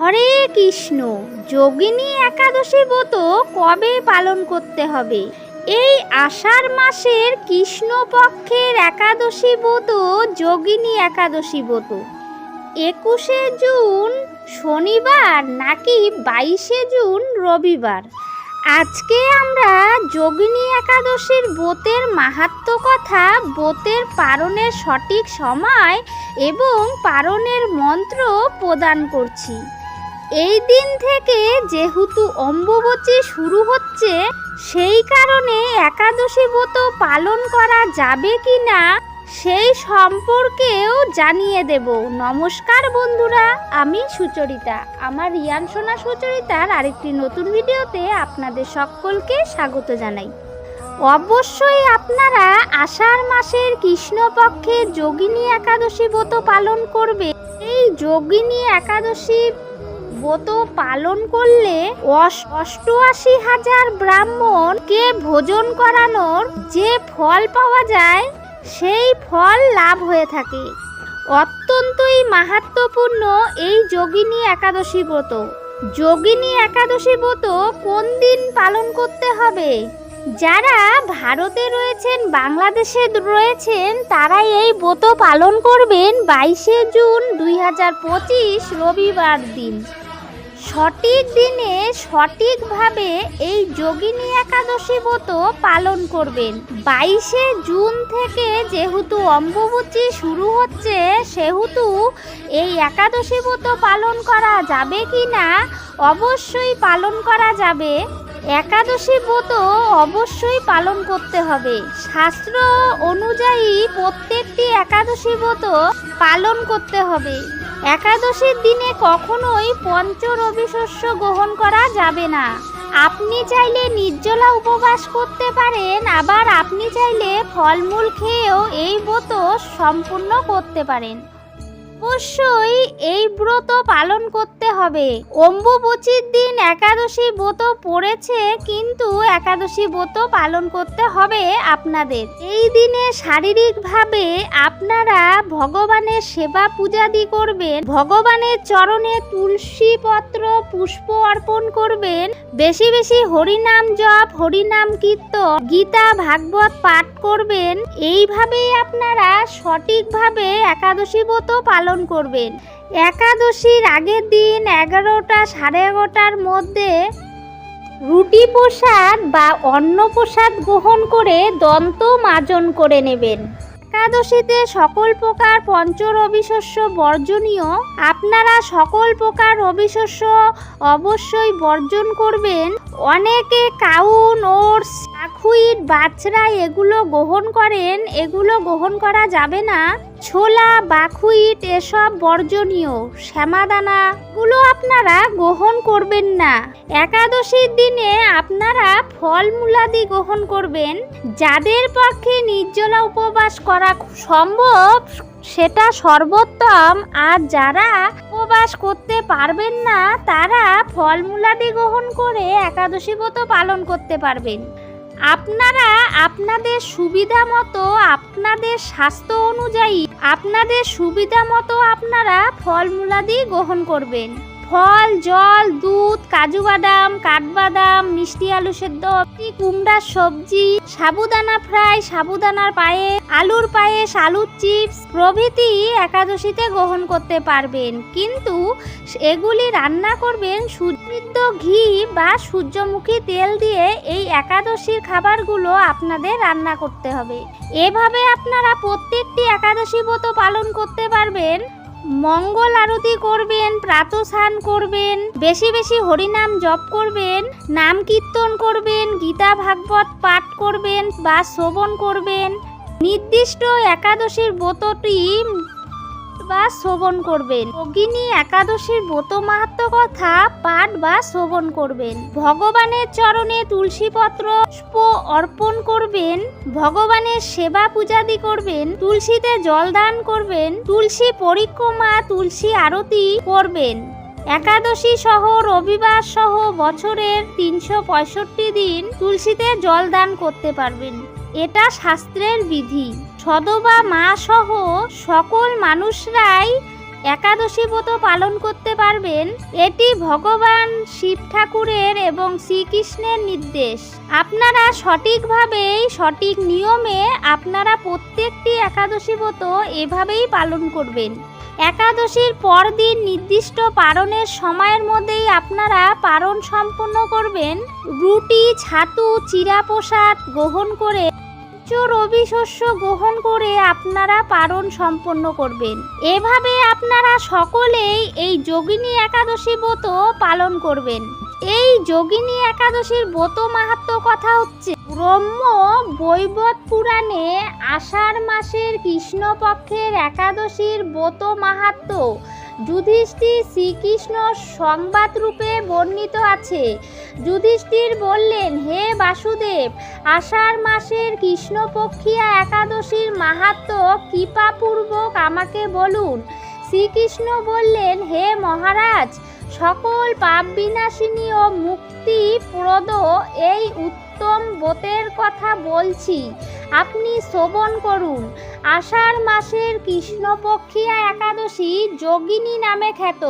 হরে কৃষ্ণ, যোগিনী একাদশী ব্রত কবে পালন করতে হবে? এই আষাঢ় মাসের কৃষ্ণপক্ষের একাদশী ব্রত, যোগিনী একাদশী ব্রত। একুশে জুন শনিবার নাকি বাইশে জুন রবিবার? আজকে আমরা যোগিনী একাদশীর ব্রতের মাহাত্ম কথা, ব্রতের পারণের সঠিক সময় এবং পারণের মন্ত্র প্রদান করছি। এই দিন থেকে যেহেতু অম্বুবচী শুরু হচ্ছে, সেই কারণে একাদশী ব্রত পালন করা যাবে কি না সেই সম্পর্কেও জানিয়ে দেব। নমস্কার বন্ধুরা, আমি সুচরিতা। আমার রিয়ান সোনা সুচরিতার আরেকটি নতুন ভিডিওতে আপনাদের সকলকে স্বাগত জানাই। অবশ্যই আপনারা আষাঢ় মাসের কৃষ্ণপক্ষে যোগিনী একাদশী ব্রত পালন করবে। এই যোগিনী একাদশী ব্রত পালন করলে অষ্টআশি হাজার ব্রাহ্মণকে ভোজন করানোর যে ফল পাওয়া যায়, সেই ফল লাভ হয়ে থাকে। অত্যন্তই মাহাত্মপূর্ণ এই যোগিনী একাদশী ব্রত। যোগিনী একাদশী ব্রত কোন দিন পালন করতে হবে? যারা ভারতে রয়েছেন, বাংলাদেশে রয়েছেন তারা এই ব্রত পালন করবেন বাইশে জুন দুই হাজার পঁচিশ রবিবার দিন। সঠিক দিনে সঠিকভাবে এই যোগিনী একাদশী ব্রত পালন করবেন। বাইশে জুন থেকে যেহেতু অম্বুবচী শুরু হচ্ছে, সেহেতু এই একাদশী ব্রত পালন করা যাবে কি না অবশ্যই পালন করা যাবে। একাদশী ব্রত অবশ্যই পালন করতে হবে। শাস্ত্র অনুযায়ী প্রত্যেকটি একাদশী ব্রত পালন করতে হবে। একাদশীর দিনে কখনোই পঞ্চ রবি শস্য গ্রহণ করা যাবে না। আপনি চাইলে নির্জলা উপবাস করতে পারেন, আবার আপনি চাইলে ফলমূল খেয়েও এই ব্রত সম্পূর্ণ করতে পারেন। অবশ্যই এই ব্রত পালন করতে হবে। অম্বুবচির দিন একাদশী ব্রত পড়েছে, কিন্তু একাদশী ব্রত পালন করতে হবে আপনাদের। এই দিনে শারীরিকভাবে আপনারা ভগবানের সেবা পূজাদি করবেন, ভগবানের চরণে তুলসী পত্র পুষ্প অর্পণ করবেন, বেশি বেশি হরিনাম জপ, হরিনাম কীর্তন, গীতা, ভাগবত পাঠ করবেন। এইভাবেই আপনারা সঠিকভাবে একাদশী ব্রত পালন করবেন। একাদশীর আগের দিন এগারোটা সাড়ে এগারোটার মধ্যে রুটি প্রসাদ বা অন্ন প্রসাদ গ্রহণ করে দন্ত মাজন করে নেবেন। একাদশীতে সকল প্রকার পঞ্চ রবিশস্য বর্জনীয়। আপনারা সকল প্রকার রবিশস্য অবশ্যই বর্জন করবেন। অনেকে কাউন, ওটস আখুইট বাছরা এগুলো গ্রহণ করেন। এগুলো গ্রহণ করা যাবে না। ছোলা বাখুইট এসব বর্জনীয়। শ্যামাদানা এগুলো আপনারা গ্রহণ করবেন না। একাদশীর দিনে আপনারা ফলমূলাদি গ্রহণ করবেন। যাদের পক্ষে নির্জলা উপবাস করা সম্ভব, সেটা সর্বোত্তম। আর যারা উপবাস করতে পারবেন না, তারা ফলমূলাদি গ্রহণ করে একাদশী ব্রত পালন করতে পারবেন। আপনারা আপনাদের সুবিধা মতো আপনাদের স্বাস্থ্য অনুযায়ী আপনাদের সুবিধা মতো আপনারা ফলমূলাদি গ্রহণ করবেন। ফল, জল, দুধ, কাজু বাদাম, কাঠবাদাম, মিষ্টি আলু সেদ্ধ কুমড়ার সবজি, সাবুদানা ফ্রাই, সাবুদানার পায়ে, আলুর পায়েস আলুর চিপস প্রভৃতি একাদশীতে গ্রহণ করতে পারবেন। কিন্তু এগুলি রান্না করবেন সুদৃদ্ধ ঘি বা সূর্যমুখী তেল দিয়ে এই একাদশীর খাবারগুলো আপনাদের রান্না করতে হবে। এভাবে আপনারা প্রত্যেকটি একাদশী ব্রত পালন করতে পারবেন। মঙ্গল আরতি করবেন, প্রাতস্নান করবেন, বেশি বেশি হরিনাম জপ করবেন, নাম কীর্তন করবেন, গীতা ভাগবত পাঠ করবেন বা শ্রবণ করবেন। নির্দিষ্ট একাদশীর ব্রতটি শ্রবণ করবেন। যোগিনী একাদশীর ব্রত মাহাত্ম কথা পাঠ বা শ্রবণ করবেন। ভগবানের চরণে তুলসী পত্র পুষ্প অর্পণ করবেন। ভগবানের সেবা পূজাদি করবেন। তুলসীতে জল দান করবেন। তুলসী পরিক্রমা, তুলসী আরতি করবেন। একাদশী সহ রবিবার সহ বছরের তিনশো পঁয়ষট্টি দিন তুলসীতে জল দান করতে পারবেন। এটা শাস্ত্রের বিধি। সদবা মা সহ সকল মানুষরাই একাদশী ব্রত পালন করতে পারবেন। এটি ভগবান শিব ঠাকুরের এবং শ্রীকৃষ্ণের নির্দেশ। আপনারা সঠিকভাবেই সঠিক নিয়মে আপনারা প্রত্যেকটি একাদশী ব্রত এভাবেই পালন করবেন। একাদশীর পরদিন নির্দিষ্ট পারণের সময়ের মধ্যেই আপনারা পারণ সম্পন্ন করবেন। রুটি, ছাতু, চিরা প্রসাদ গ্রহণ করে রবি শস্য গ্রহণ করে আপনারা পারণ সম্পন্ন করবেন। এভাবে আপনারা সকলেই এই যোগিনী একাদশী ব্রত পালন করবেন। এই যোগিনী একাদশীর ব্রত মাহাত্ম কথা হচ্ছে ব্রহ্ম বৈবত পুরাণে আষাঢ় মাসের কৃষ্ণপক্ষের একাদশীর ব্রত মাহাত্ম যুধিষ্ঠির শ্রীকৃষ্ণ সংবাদ রূপে বর্ণিত আছে। যুধিষ্ঠির বললেন, হে বাসুদেব, আষাঢ় মাসের কৃষ্ণপক্ষিয়া একাদশীর মাহাত্ম কৃপাপূর্বক আমাকে বলুন। শ্রীকৃষ্ণ বললেন, হে মহারাজ, সকল পাপ বিনাশিনী ও মুক্তিপ্রদ এই উত্তম ব্রতের কথা বলছি। আপনি শ্রবণ করুন। আষাঢ় মাসের কৃষ্ণপক্ষিয়া একাদশী যোগিনী নামে খ্যাত।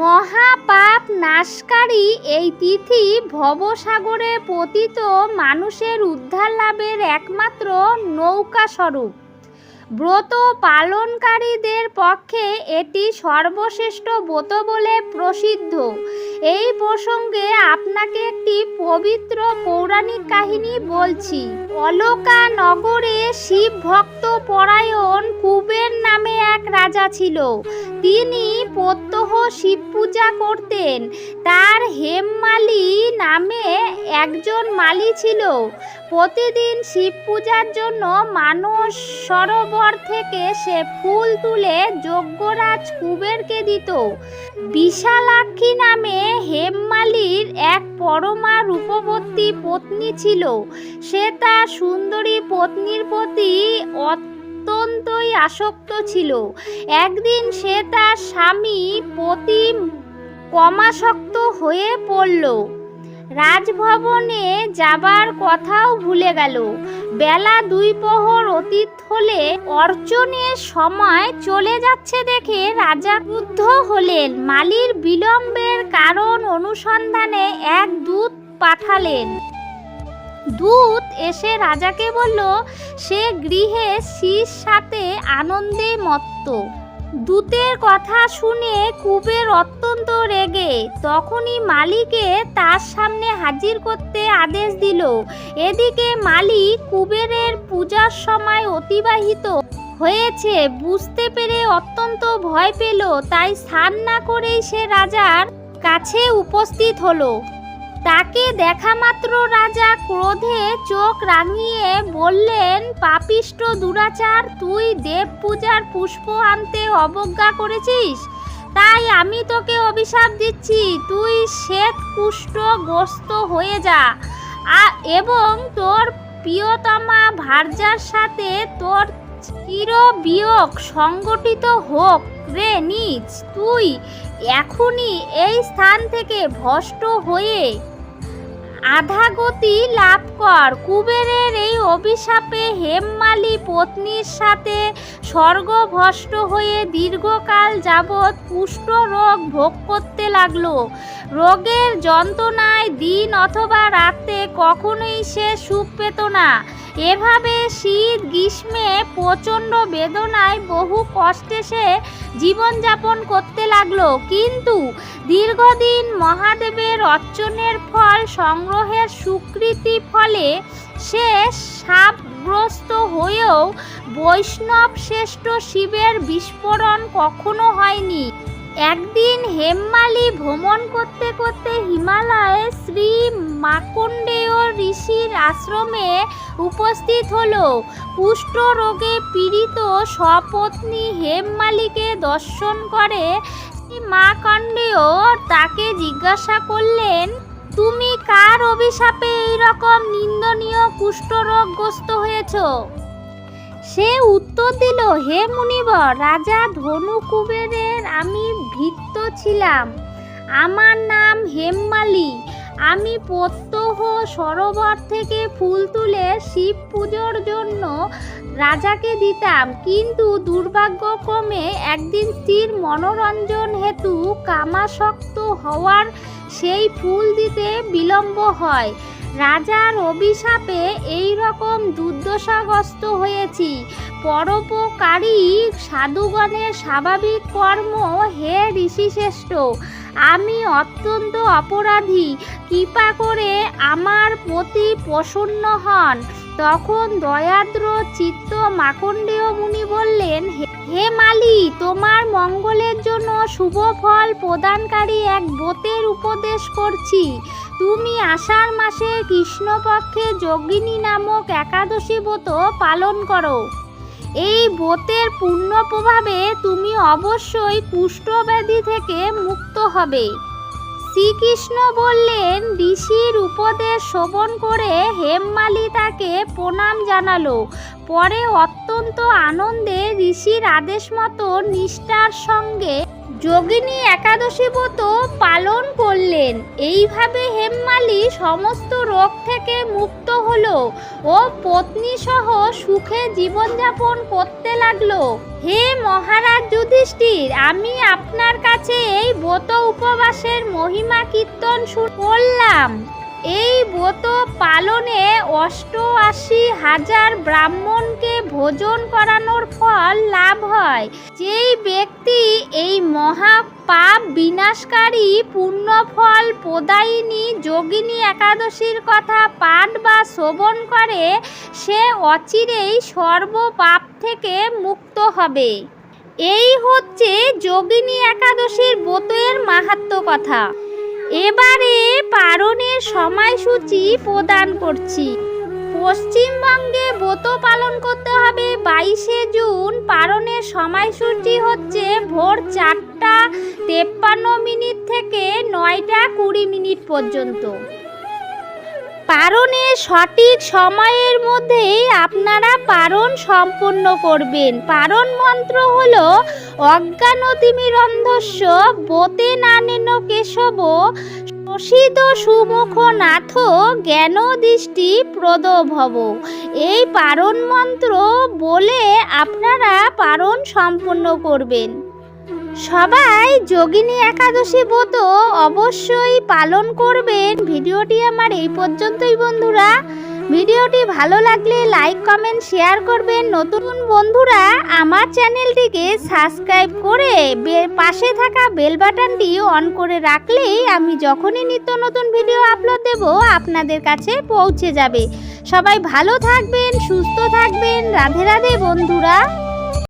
মহাপাপ নাশকারী এই তিথি ভবসাগরে পতিত মানুষের উদ্ধার লাভের একমাত্র নৌকা স্বরূপ ব্রত পালনকারীদের পক্ষে এটি সর্বশ্রেষ্ঠ ব্রত বলে প্রসিদ্ধ। এই প্রসঙ্গে আপনাকে একটি পবিত্র পৌরাণিক কাহিনী বলছি। অলকা নগরে শিব ভক্ত পরায়ণ কুবের নামে এক রাজা ছিল। তিনি প্রত্যহ শিব পূজা করতেন। তার হেমমালি নামে একজন মালি ছিল। প্রতিদিন শিব পূজার জন্য মানস সরোবর থেকে সে ফুল তুলে যজ্ঞরাজ কুবেরকে দিত। বিশালাক্ষী নামে হেমমালির এক পরমা রূপবতী পত্নী ছিল। সে তার সুন্দরী পত্নীর প্রতি অত্যন্তই আসক্ত ছিল। একদিন সে তার স্বামী প্রতি কমাসক্ত হয়ে পড়ল। রাজভবনে যাবার কথাও ভুলে গেল। বেলা দুই প্রহর অতীত হলে অর্চনের সময় চলে যাচ্ছে দেখে রাজা ক্রুদ্ধ হলেন। মালির বিলম্বের কারণ অনুসন্ধানে এক দূত পাঠালেন। দূত এসে রাজাকে বলল, সে গৃহে শির সাথে আনন্দে মত্ত। দূতের কথা শুনে কুবের অত্যন্ত রেগে। তখনই মালিকে তার সামনে হাজির করতে আদেশ দিল। এদিকে মালিক কুবেরের পূজার সময় অতিবাহিত হয়েছে। বুঝতে পেরে অত্যন্ত ভয় পেল। তাই স্নান না করেই সে রাজার কাছে উপস্থিত হলো। তাকে দেখা মাত্র রাজা ক্রোধে চোখ রাঙিয়ে বললেন পাপিষ্ট দুরাচার, তুই দেব পূজার পুষ্প আনতে অবজ্ঞা করেছিস? তাই আমি তোকে অভিশাপ দিচ্ছি। তুই শ্বেত কুষ্ঠ গ্রস্ত হয়ে যা। এবং তোর প্রিয়তমা ভার্যার সাথে তোর চির বিয়োগ সংগঠিত হোক রে নিজ। তুই এখনই এই স্থান থেকে ভষ্ট হয়ে আধাগতি লাভ কর। কুবেরের এই অভিশাপে হেমমালি পত্নীর সাথে স্বর্গভ্রষ্ট হয়ে দীর্ঘকাল যাবৎ কুষ্ঠ রোগ ভোগ করতে লাগল। রোগের যন্ত্রণায় দিন অথবা রাতে কখনোই সে সুখ পেত না। এভাবে শীত, গ্রীষ্মে প্রচণ্ড বেদনায় বহু কষ্টে সে জীবনযাপন করতে লাগল। কিন্তু দীর্ঘদিন মহাদেবের অর্চনের ফল সংগ্রহের স্বীকৃতি ফলে সে সাপগ্রস্ত হয়েও বৈষ্ণব শ্রেষ্ঠ শিবের বিস্ফোরণ কখনো হয়নি। একদিন হেমমালি ভ্রমণ করতে করতে হিমালয়ে শ্রী মাকণ্ডেয় ঋষির আশ্রমে উপস্থিত হলো। কুষ্ঠ রোগে পীড়িত সপত্নী হেমমালিকে দর্শন করে মা মাকণ্ডেয় তাকে জিজ্ঞাসা করলেন, তুমি কার অভিশাপে এই রকম নিন্দনীয় কুষ্ঠরোগগ্রস্ত হয়েছ? সে উত্তর দিল, হে মুনিবর, রাজা ধনু কুবেরের আমি ভৃত্য ছিলাম। আমার নাম হেমমালি আমি প্রত্যহ সরোবর থেকে ফুল তুলে শিব পুজোর জন্য রাজাকে দিতাম। কিন্তু দুর্ভাগ্যক্রমে একদিন স্ত্রীর মনোরঞ্জন হেতু কামাসক্ত হওয়ার সেই ফুল দিতে বিলম্ব হয়। রাজার অভিশাপে এই রকম দুর্দশাগ্রস্ত হয়েছি। পরোপকারী সাধুগণের স্বাভাবিক কর্ম হে ঋষিশ্রেষ্ঠ। আমি অত্যন্ত অপরাধী। কৃপা করে আমার প্রতি প্রসন্ন হন। তখন দয়াদ্র চিত্ত মাকণ্ডেয় মুনি বললেন "হে- মালি, তোমার মঙ্গলের জন্য শুভ ফল প্রদানকারী এক ব্রতের উপদেশ করছি। তুমি আষাঢ় মাসে কৃষ্ণপক্ষে যোগিনী নামক একাদশী ব্রত পালন করো। এই ব্রতের পূর্ণ প্রভাবে তুমি অবশ্যই কুষ্ঠব্যাধি থেকে মুক্ত হবে। শ্রীকৃষ্ণ বললেন, ঋষির উপদেশ শ্রবণ করে হেমমালি তাকে প্রণাম জানালো। পরে অত্যন্ত আনন্দে ঋষির আদেশ মতো নিষ্ঠার সঙ্গে যোগিনী একাদশী ব্রত পালন করলেন। এইভাবে হেমমালি সমস্ত রোগ থেকে মুক্ত হলো ও পত্নী সহ সুখে জীবনযাপন করতে লাগল। হে মহারাজ যুধিষ্ঠির, আমি আপনার কাছে এই ব্রত উপবাসের মহিমা কীর্তন শুরু করলাম। এই ব্রত পালনে অষ্টআশি হাজার ব্রাহ্মণকে ভোজন করানোর ফল লাভ হয়। যেই ব্যক্তি এই মহা পাপ বিনাশকারী ফল প্রদায়িনী যোগিনী একাদশীর কথা পাঠ বা শ্রবণ করে, সে অচিরেই সর্বপাপ থেকে মুক্ত হবে। এই হচ্ছে যোগিনী একাদশীর ব্রতের মাহাত্ম কথা। এবারে পারণের সময়সূচি প্রদান করছি। পশ্চিমবঙ্গে ব্রত পালন করতে হবে বাইশে জুন। পালনের সময়সূচি হচ্ছে ভোর চারটা তেপ্পান্ন মিনিট থেকে নয়টা কুড়ি মিনিট পর্যন্ত। পারণের সঠিক সময়ের মধ্যেই আপনারা পারণ সম্পন্ন করবেন। পারণ মন্ত্র হল, অজ্ঞানতিমিরন্ধস্য বোতে নানেন কেশব প্রসিদ সুমুখ নাথ জ্ঞান দৃষ্টি প্রদ ভব এই পারণ মন্ত্র বলে আপনারা পারণ সম্পন্ন করবেন। সবাই যোগিনী একাদশী ব্রত অবশ্যই পালন করবেন। ভিডিওটি আমার এই পর্যন্তই বন্ধুরা। ভিডিওটি ভালো লাগলে লাইক, কমেন্ট, শেয়ার করবেন। নতুন বন্ধুরা, আমার চ্যানেলটিকে সাবস্ক্রাইব করে পাশে থাকা বেল বাটনটি অন করে রাখলেই আমি যখনই নিত্য নতুন ভিডিও আপলোড দেব, আপনাদের কাছে পৌঁছে যাবে। সবাই ভালো থাকবেন, সুস্থ থাকবেন। রাধে রাধে বন্ধুরা।